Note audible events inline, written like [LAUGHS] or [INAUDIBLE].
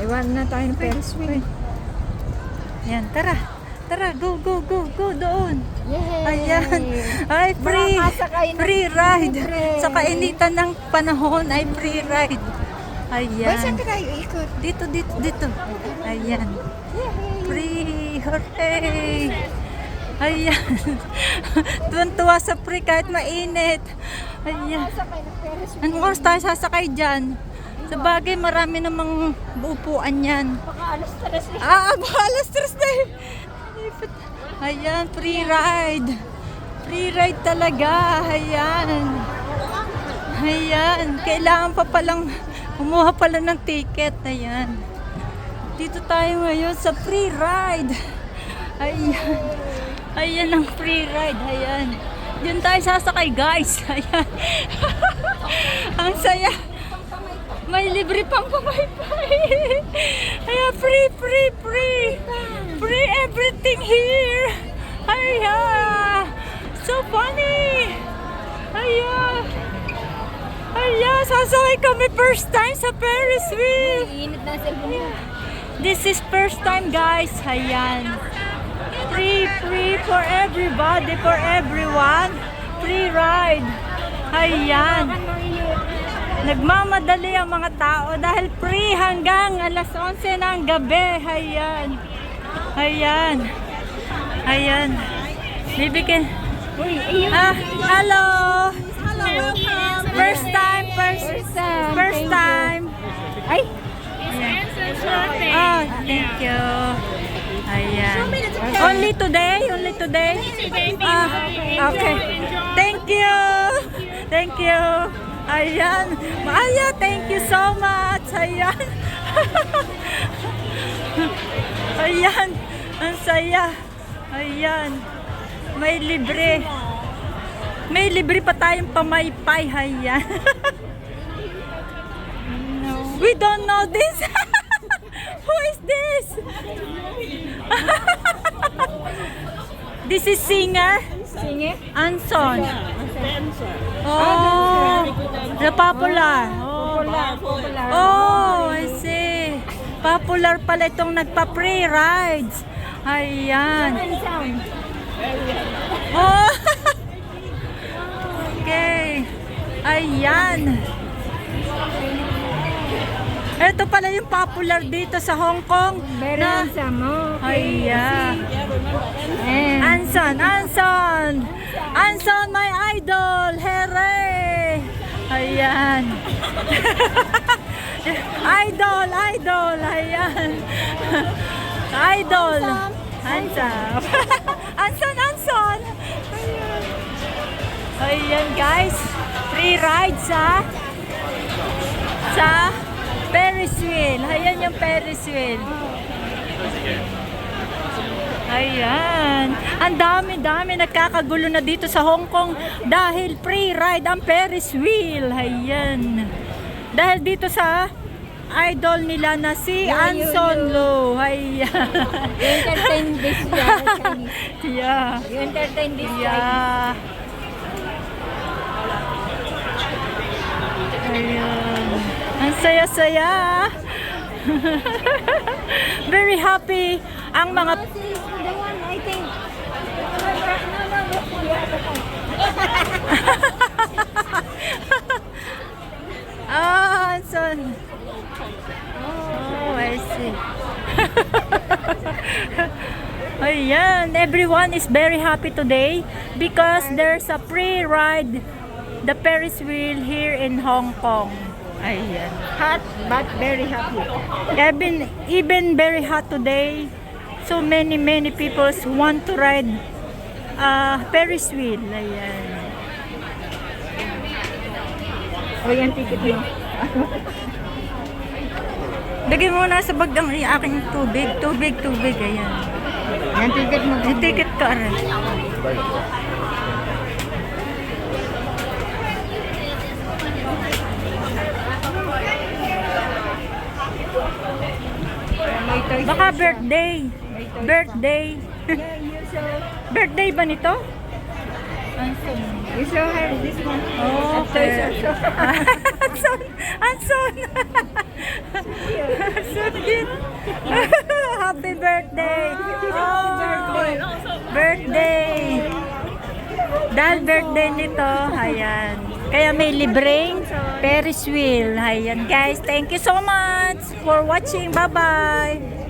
Iwan na tayo ng Ferris wheel. Yan, tara. Tara, go, go, go, go doon. Yay! Ayan. Ay, free. Free ride. Sa kainitan ng panahon ay free ride. Ay, Ayan. saan ka tayo ikot? Dito, dito, dito. Ayan. Free. Hooray. Ayan. [LAUGHS] Tuwan-tuwa sa free kahit mainit. Ayan. Anong oras tayo sasakay dyan? Sa bagay, marami namang upuan yan. Baka alas tres na. Ah, bahala stress na yun. Ayan, free ride. Free ride talaga. Ayan. Ayan. Kailangan pa palang kumuha pala ng ticket. Ayan. Dito tayo ngayon sa free ride. Ayan. Ayan ang free ride. Ayan. Diyan tayo sasakay guys. [LAUGHS] Ayan. [LAUGHS] ang saya. May libre pang pamaypay. Ayan, free, free, free. Free everything here. Ayan. So funny. Ayan. Ayan, sasakay kami first time sa Ferris wheel. Init na mo. This is first time guys. Ayan. Free, free for everybody, for everyone. Free ride. Ayan. Nagmamadali ang mga tao dahil free hanggang alas 11 ng gabi. Ayan. Ayan. Ayan. Bibigyan. Ah, hello. Hello, welcome. First time, first, First time. first time. Ay, Oh, thank you. Ayan. Only today? Only today? Ah, okay. Thank you. Thank you. Ayan. Aya, thank you so much. Ayan. Ayan. Ang saya. Ayan. May libre. May libre pa tayong pamaypay. Ayan. We don't know this. [LAUGHS] Who is this? [LAUGHS] this is singer sige. Anson. Oh, the popular. Oh, Popular, popular. oh, I see. Popular pala itong nagpa-free rides. Ayan. Oh. [LAUGHS] okay. Ayan. Ito pala yung popular dito sa Hong Kong. Very na, handsome. Okay. Ayan. Anson, Anson! Anson, my idol! Hooray! Ayan. [LAUGHS] idol, idol! Ayan. Idol! Anson! Anson, Anson! Ayan. Ayan guys. Free rides ha. Sa Ferris wheel. Ayan yung Ferris wheel. Ayan. Ang dami-dami nagkakagulo na dito sa Hong Kong dahil free ride ang Ferris wheel. Ayan. Dahil dito sa idol nila na si Yeah, Anson. Lo. Ayan. you entertain this. [LAUGHS] Chinese. yeah. You entertain this year. Yeah. Ayan. Ang saya-saya. [LAUGHS] Very happy ang mga one. [LAUGHS] Ah, Anson. Oh, I see. [LAUGHS] Ayan, everyone is very happy today because there's a free ride the Ferris wheel here in Hong Kong. Ayan. Hot, but very happy. Even, even very hot today. So many, many people want to ride uh, Ferris wheel. Ayan. O yan, ticket mo. [LAUGHS] Bigay mo na sa bag ang aking tubig. Tubig, tubig. Ayan. Yan, ticket mo. Yung ticket. May toys. Baka birthday. Birthday. Yeah, you saw, birthday ba nito? you saw her this one. Oh, okay. Anson! [LAUGHS] Anson! so cute! [LAUGHS] Happy birthday! Oh, birthday! Dahil birthday nito, ayan. Kaya may libreng Ferris wheel. Ayan guys, thank you so much for watching. Bye-bye!